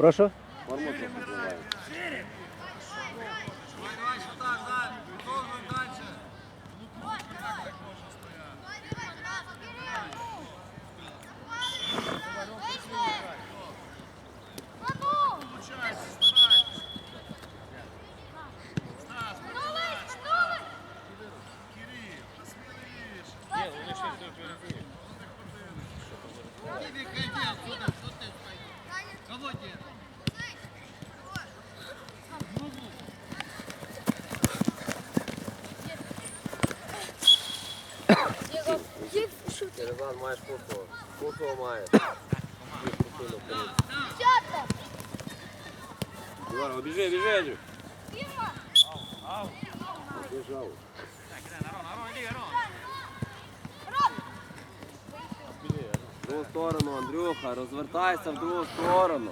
Прошу? Терезан, маєш курсу. Курсу маєш. Іван, обіжи, біжи, Андрю. Біжав. В другу сторону, Андрюха, розвертайся в другу сторону.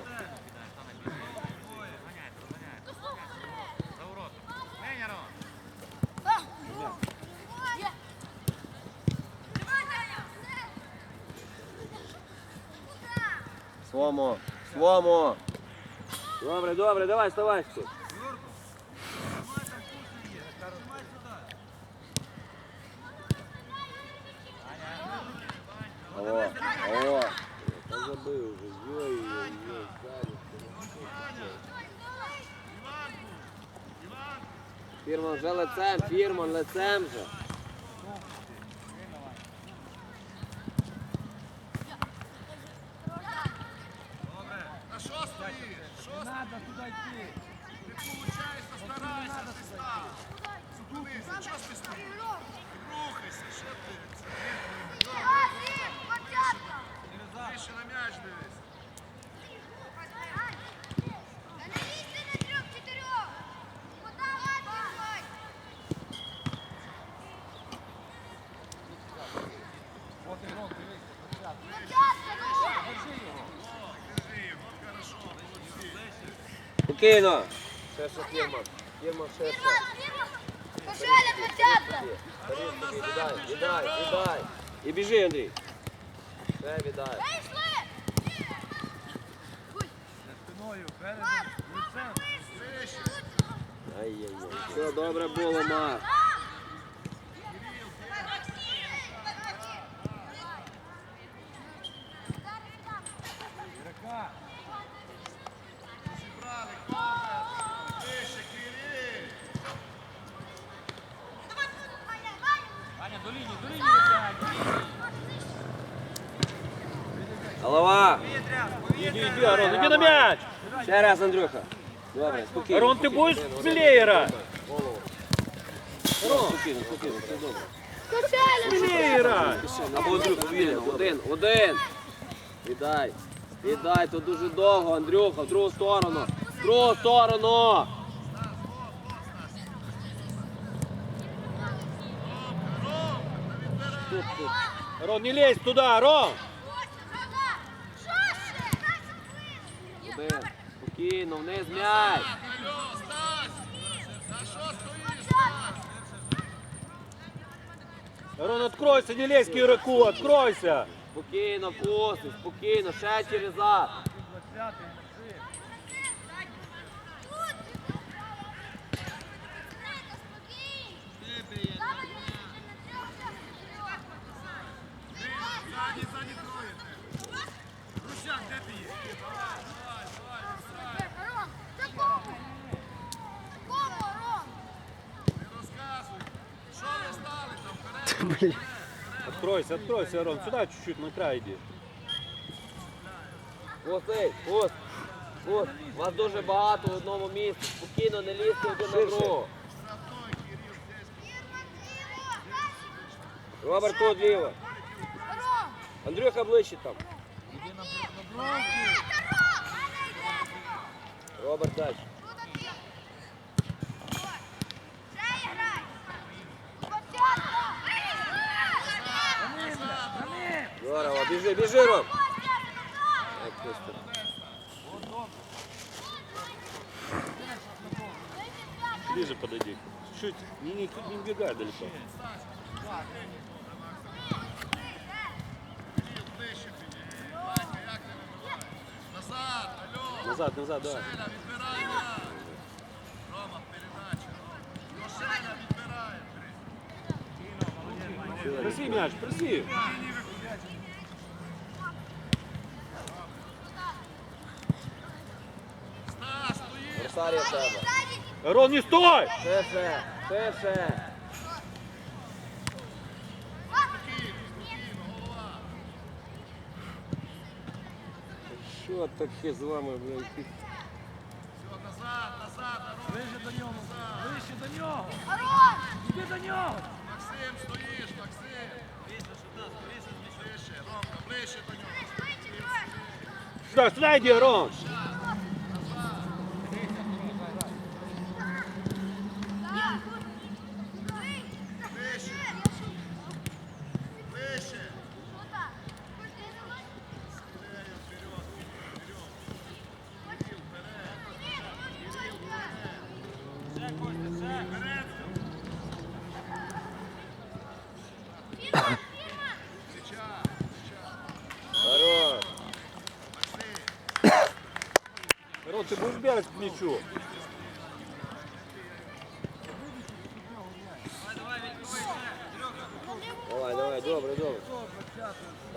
Свомо, свомо. Добре, добре, давай, вставай. Алло, алло. Та забив вже. Йой-йой-йой. Фірман вже лицем, фірман лицем вже. А що стоїш? Що Надо туди йти. Не получається, старайся, ти став. Зупинися, чого ти стоїш? Рухайся, що ти? Більше на м'яч дивись. Держи, от хорошо, молодці. Спокійно. Ще ще фірман. Фірман ще ще. Тарілку віддай, віддай, віддай. І біжи, Андрій. Ще віддай. Ай-яй-яй. Все добре було, Марк. Зібрали, Ковер. Вище, Кирил. Голова. Иди, иди, Арон, иди на мяч! Ще раз, Андрюха. Добре, спокійно. Арон, ти будеш смілее грати? Спокійно, спокійно, все добре. Играй! Або Андрюха, вільно. Один, один. Віддай. Віддай, тут дуже довго, Андрюха, в другу сторону. В другу сторону. Тут, тут. Арон, не лезь туда, Арон! Один. Спокійно, вниз м'яч. Арон, откройся, не лезь к откройся! Спокійно, косить, спокійно, ще через зад. Ззаді, ззаді троє. Русяк, де ти є? Давай, давай, давай. Не розказуй. Що ви стали вперед? Откройся, откройся, Арон, сюда чуть-чуть, на край иди. Косить, кос. Кос. Вас дуже багато в одному місці. Спокійно, не лізьте один на другого. Роберт тут ліво. Андрюха ближче там. Роберт далі. Здорово, біжи, біжи, Ром. Ай, Костя. Ближе подойди. Чуть, не, не, не убегай далеко. Кирил, ближче підійди. Ванька, як ти вибиваєш? Назад, алло. Назад, назад, давай. Шеля відбирає м'яч. Рома, передача. До Шеля відбирає. Проси м'яч, проси. стоїш. Росарія в тебе. Рон, не стой! Ширше, ширше. Спокійно, спокійно, голова. Що таке з вами, блядь? Все, назад, назад, Рома. Ближче до нього, ближче до нього. Хорош! Іди до нього. Максим, стоїш, Максим. Ближче, Ромка, ближче до нього. Сюди, сюди йди, Рон!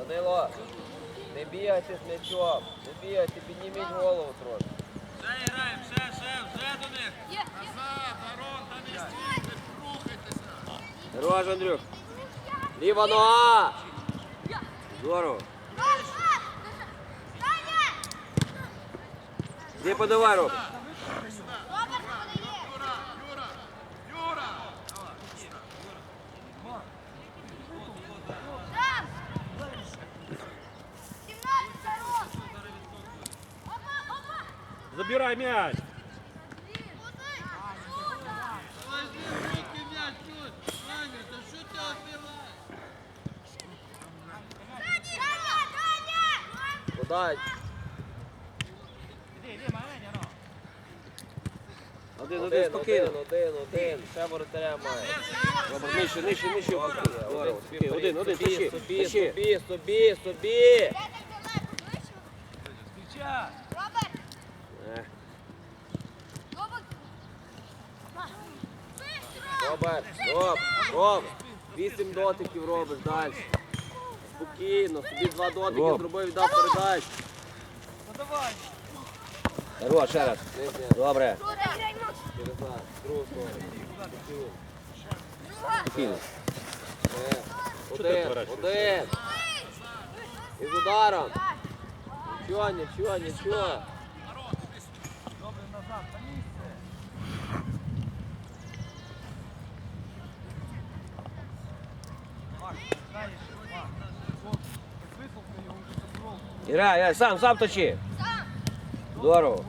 Данило, не бігайте з м'ячом. Не бігайте, підніміть голову трошки. Назад, Арон, та не стійте, рухайтеся. Хорош, Андрюх. Ліва нога. Здорово. Іди подавай, Роб. Юра, Юра, Юра. Забирай м'яч! Подай. Один, один, спокійно. Один, один, один. Ще воротаря має. Добре, нижче, нижче, нижче. Один, один, тащи, собі, тащи. собі, собі, собі. Робert, Роб, Роб. Вісім дотиків робиш далі. Спокійно, собі два дотики Роб. зробив, віддав передачу. Подавай. Хорош, ще раз. Нижня, Добре. через нас, другу сторону. Спокійно. Е, Один, один. І з ударом. Нічого, нічого, нічого. Добре, назад, на місце. Макс, знаєш, Макс, от, висовка його вже забров. Іграй, я сам, сам точи. Здорово.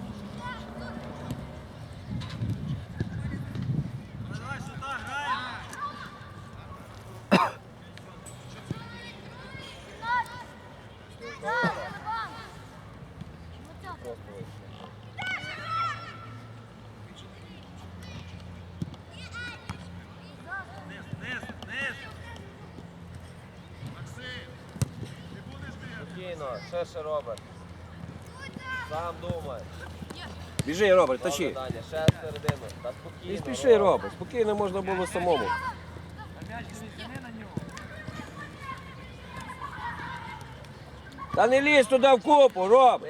Максим, ти будеш бігати? Спокійно, ще ще Роберт. Сам думай. Біжи, Роберт, тащи. Даня, ще середину. Та спокійно. Не спіши, Роб. Роберт. Спокійно можна було самому. Та не лізь туди в купу, Роб.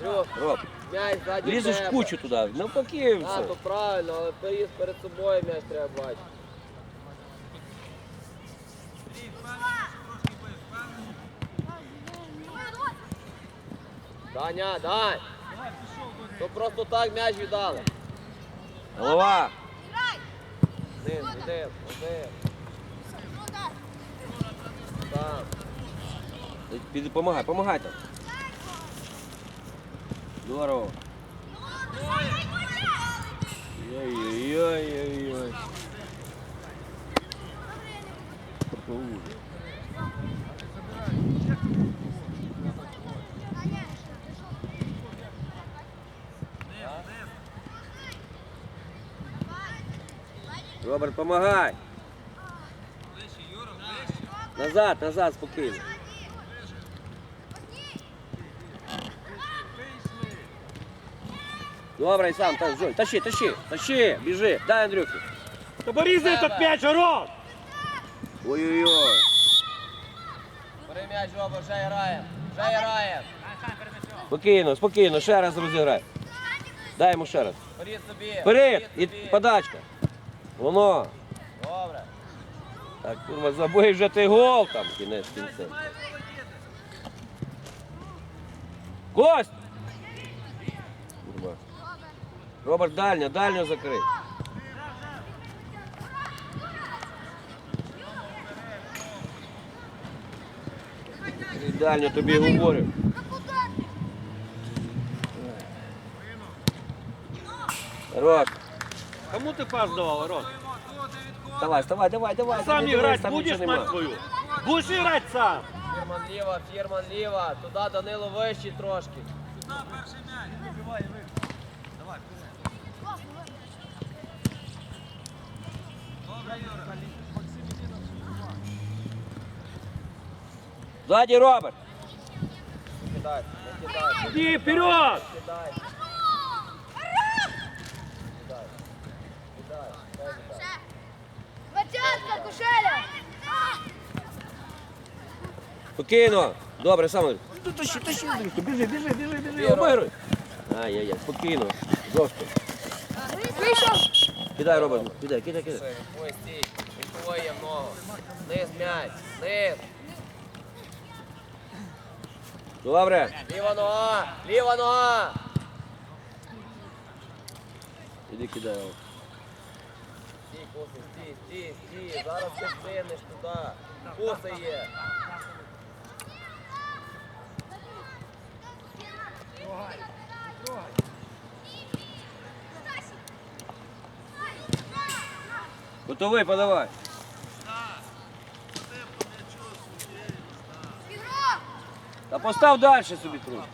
Андрюх, Роб, м'яч ззаді лізеш тебе. в кучу туди. Навпаки, А, все. то правильно, але переїзд перед собою м'яч треба бачити. Даня, до то просто так м'яч віддали. Голова. Один, один, один. Там. Піди, помагай, помагай там. Здорово. Ой-ой-ой-ой-ой. Роберт, помагай. Назад, назад, спокійно. Добре, і сам, та, Жоль, тащи, тащи, тащи, біжи, дай Андрюхи. Та порізай тут п'ять город! Ой-ой-ой. Бери м'яч, Жоба, вже граємо, вже граємо. Спокійно, спокійно, ще раз розіграй. Дай йому ще раз. Вперед собі. Вперед! І подачка. Воно. Добре. Так, курва, забий вже ти гол там, кінець кінцем. Кость! Курва. Роберт, дальня, дальню закрий. Дальню тобі говорю. Рок, Кому ти пас давав, Рот? давай, давай, давай, давай. Сам грати будеш, мать твою? Будеш грати сам? Фірман ліва, фірман ліва. Туди Данило вищий трошки. Вибивай, ви. Давай. Добре, Юра. Всю Роберт. Не кидай, не кидай. Іди вперед! Не кидай. Кидай. Кидай. Дай кидай. Двадцятка, кушеля! Спокійно. Добре, саме. Тащи, тащи, біжи, біжи, біжи, біжи, обигруй. Ай-яй-яй, спокійно. Жорстко. Вийшов! Кидай, Роберт, кидай, кидай, кидай. Ой, стій. Відховує в ногу. Низ м'яч. Низ. Добре. Ліва нога. Ліва нога. Іди кидай. Роберт. Куси, стій, стій, стій. Зараз ти встигнеш туди. Куси є. Готовий, подавай. Та постав далі собі трохи.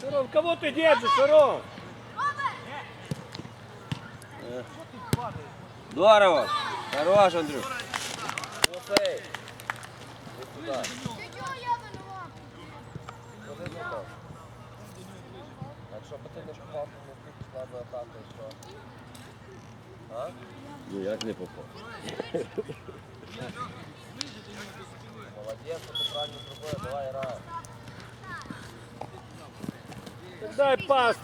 Шарон, кого ти держиш, Шарон? Здорово. Хорош, Андрюх. Якщо б ти не шукав, то ти пішла що? А? Ну як не попав? Молодець, ти правильно зробив, давай грай. Дай пас.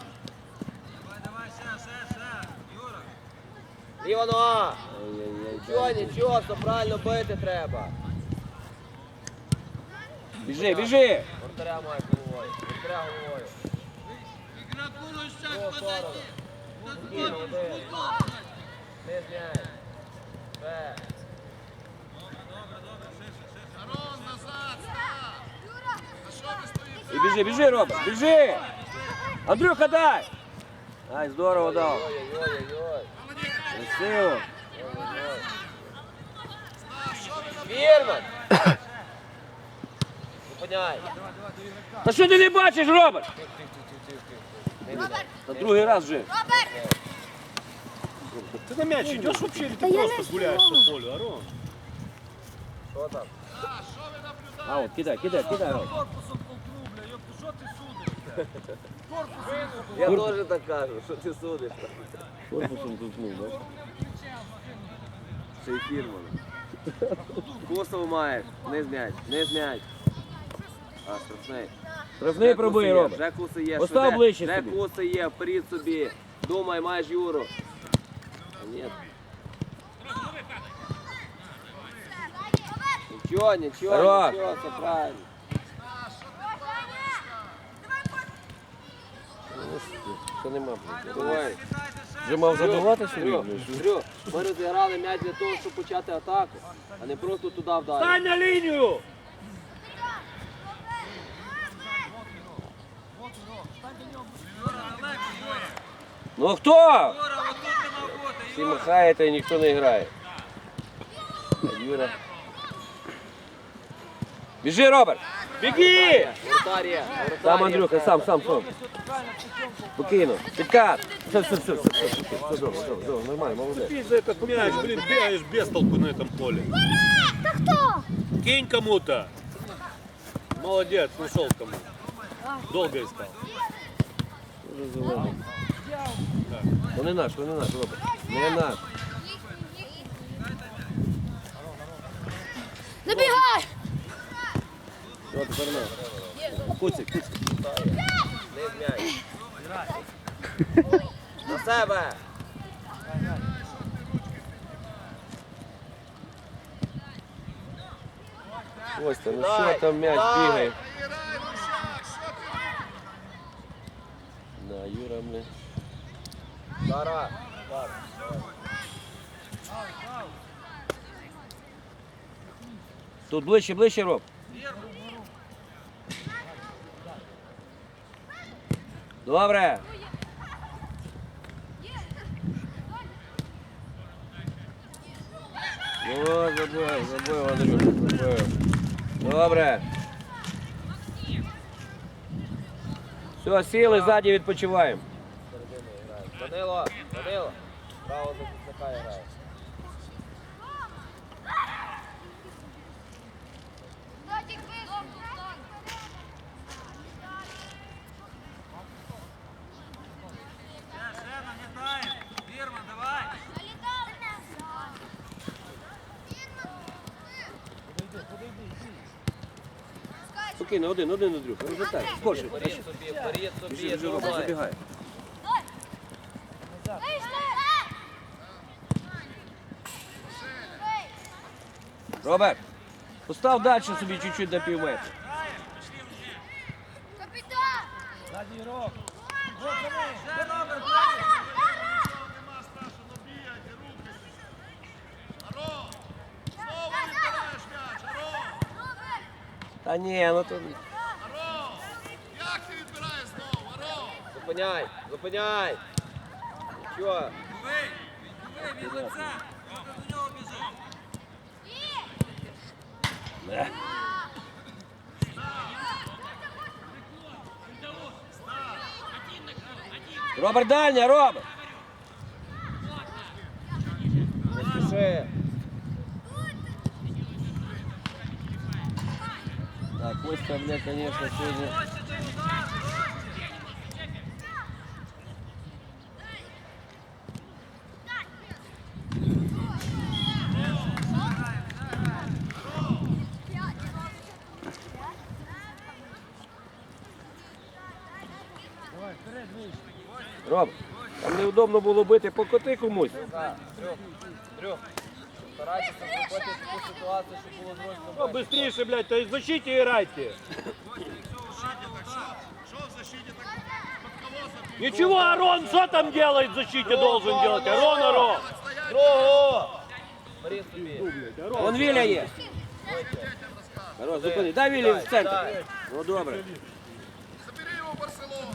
Ліва нога! Ай-яй-яй. Нічого, нічого, все правильно бити треба. Біжи, біжи. Вратаря має головою, вратаря головою. Другу сторону. Спокійно, один. Не зняй. Ще. Народ, назад, став! На що ви стоїте? І біжи, біжи, Роберт, біжи. Андрюха, дай. Ай, здорово дав. Ой-ой-ой. Красиво. Вірман! Зупиняй. Та що ти не бачиш, Роберт? Та другий раз вже. Ти на м'яч йдеш взагалі, чи ти просто гуляєш по полю, Арон? Що там? А, от, кидай, кидай, кидай, Роберт. Корпусом толкнув, бля. Йопта, що ти судиш? Корпусом. Я теж так кажу, що ти судиш. Корпусом толкнув, бачиш? Це і Фірман. Кусов маєш. Не зм'ять, не зм'ять. А, штрафний. Штрафний пробий, Роберт. Вже куси є. Постав швиде. ближче Вже собі. куси є, вперед собі. Думай, маєш Юру. А Ні. Нічого, нічого, Хорош. нічого, все правильно. Що нема, блядь? Давай. Вже мав забивати Дрю, сьогодні? Ми розіграли м'яч для того, щоб почати атаку, а не просто туди вдарити. Стань на лінію! Ну хто? Всі махаєте і ніхто не грає. Юра. Біжи, Роберт! Беги! Воротар є. Воротар Сам є. Андрюха, сам, сам, сам. Спокійно. Підкат. Все, все, все, все, все, все, все, добре, добре, добре, нормально, молодець. Ты за этот мяч, блин, бегаешь без толку на этом поле. Так хто? Кинь кому-то. Молодец, нашел кому. Долго искал. Дуже зелений. Ну не наш, ну не наш, Робert. Не наш. Набігай! Куцик, куцик. На себе. Костя, ну що там м'яч бігає? Да, Юра, блин. Зараз. Тут ближче, ближче, Роб. Добре. Ну, забив, забив, Андрюха, забив. Добре. Все, сіли, ззаді відпочиваємо. Данило, Данило. Право захисника грає. Спокійно, один, один, Андрюха, розвертай. Скорше. Вперед собі, вперед собі. Біжи, біжи, Роба, тримай. забігай. Роберт, постав далі собі чуть-чуть до пів метра. Та ні, ну то. Аро! Як ти відбираєш знову, Аро? Зупиняй, зупиняй. Що? Диви, диви, він лице. Ти до нього біжи. Не. Роберт дальня, Роберт! Костя, бля, конечно, сегодня... Роб, там неудобно було бити, покоти комусь. Так, Трьох, трьох. Старайтеся зробити таку ситуацію, щоб було зручно. Ну, быстрее, блядь, то и в защите играйте. Колоса бігає? Ничего, Арон, что там делает в защите должен делать? Арон, Арон. Другого! Собі. Вон Віля є. Хорош, зупини. Дай Вілі в центр. Ну добре. Забери його в Барселону.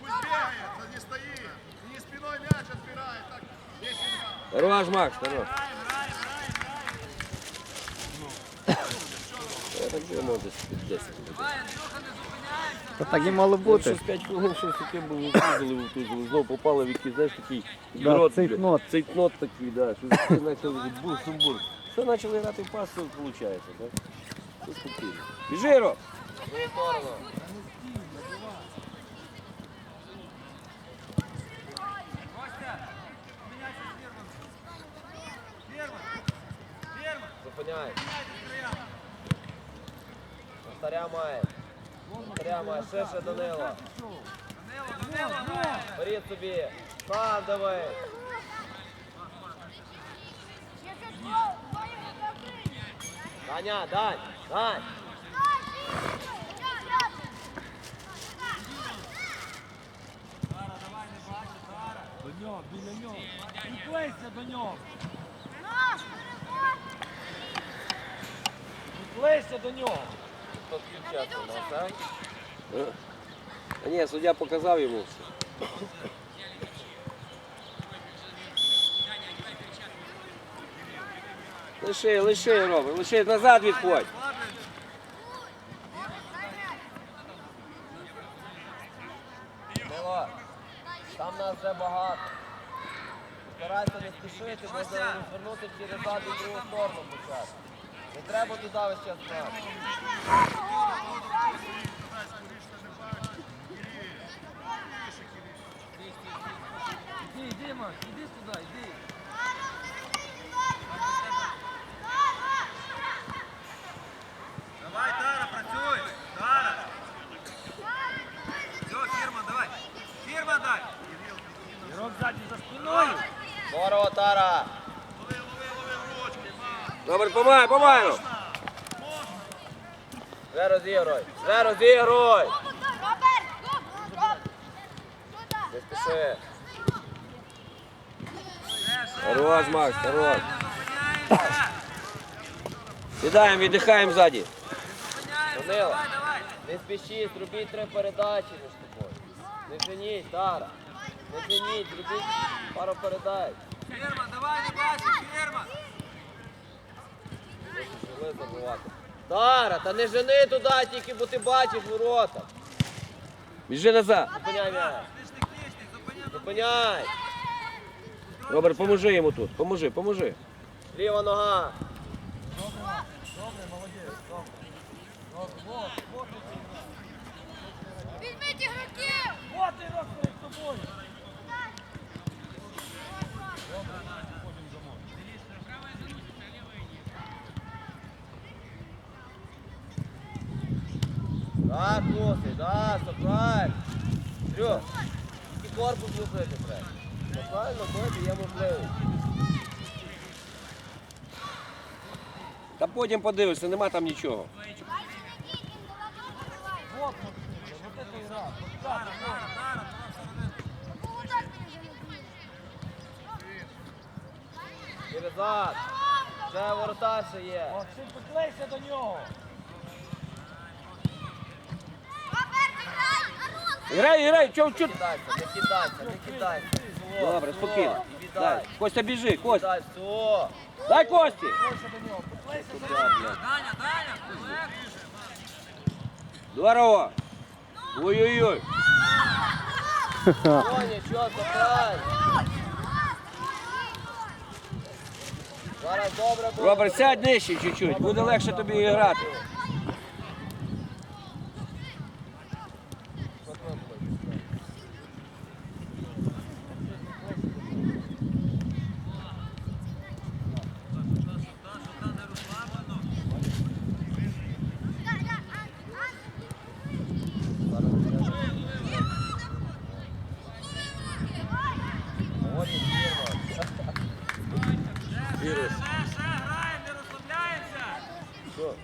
Пусть бегает, но не стоит. Не спиной мяч отбирает. Так, 10 два. Хорош, Макс, хорош. Я так думав, десь 10 Та так і мало бути. Щось 5 хвилин, щось таке було, втузили, втузили. Знову попали в якийсь, знаєш, такий Да, грот, цейтнот. Цейтнот такий, да. Щось таке почали бур, сумбур. Все почали грати в пас, виходить, так? Все спокійно. Біжи, Роб! В твою сторону. Зупиняй. Старя має. Старя має. Ширше Данило. Вперед собі. Сам давай. Даня, Дань, Дань. До нього, біля нього. Приклейся до нього. Приклейся до нього. Хто нас, так? А ні, суддя показав йому. Лиши, лиши, Робер, лиши, назад відходь. Мило, там нас вже багато. Старайся не спішити, можна розвернути через зад другу сторону почати. Треба туди весь час гнати. Іди, іди, Макс, іди сюди, іди. Давай, Тара, працюй! Тара! Все, Фірман, давай! Фірман дай! Ірок ззаді за спиною. Здорово, Тара! Робер, помагай, помагай. Вже розігруй! Вже розігруй! Не спіши! Хорош, Макс, хорош. Сідаємо, віддихаємо ззаді. Данило, не спішіть, зробіть три передачі між тобою. Не женіть, Тара. Не женіть, зробіть пару передач. Фірман, давай, не бачиш, Фірман! Жили забувати. Тара, та не жени туди, тільки бо ти бачиш ворота. Біжи назад. Зупиняй м'яч. Зупиняй. Робер, поможи йому тут. Поможи, поможи. Ліва нога. Добре, молодець. Візьміть ігроків! От Ірок перед тобою. Так, Косий, да, все правильно. Трьох. Тільки корпус вибити треба. Все правильно, бити є можливість. Та потім подивишся, нема там нічого. Вот, Максим, вот это Ірак. От так, от. Через зад. Це воротар ще є. Максим, приклейся до нього. Грай, грай, чого, чого? Кидайся, не кидайся, не кидайся. Добре, спокійно. Дай. Костя, біжи, Костя. Віддай, все. Дай Кості. Даня, Даня! Здорово. Ой-ой-ой. Соня, що, забрай. Зараз добре буде. Роберт, сядь нижче чуть-чуть, буде легше тобі грати. Сьогодні фірма. Вірус. Ще, ще, граємо, не розслабляємося! Що?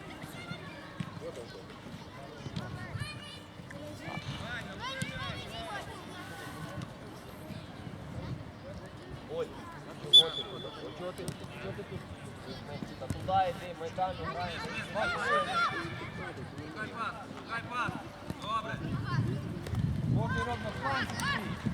Оль, чого ти Чого ти тут? Туди йди, ми там граємо. Хай пас, хай пас! Добре! Поки Ірок на фланзі.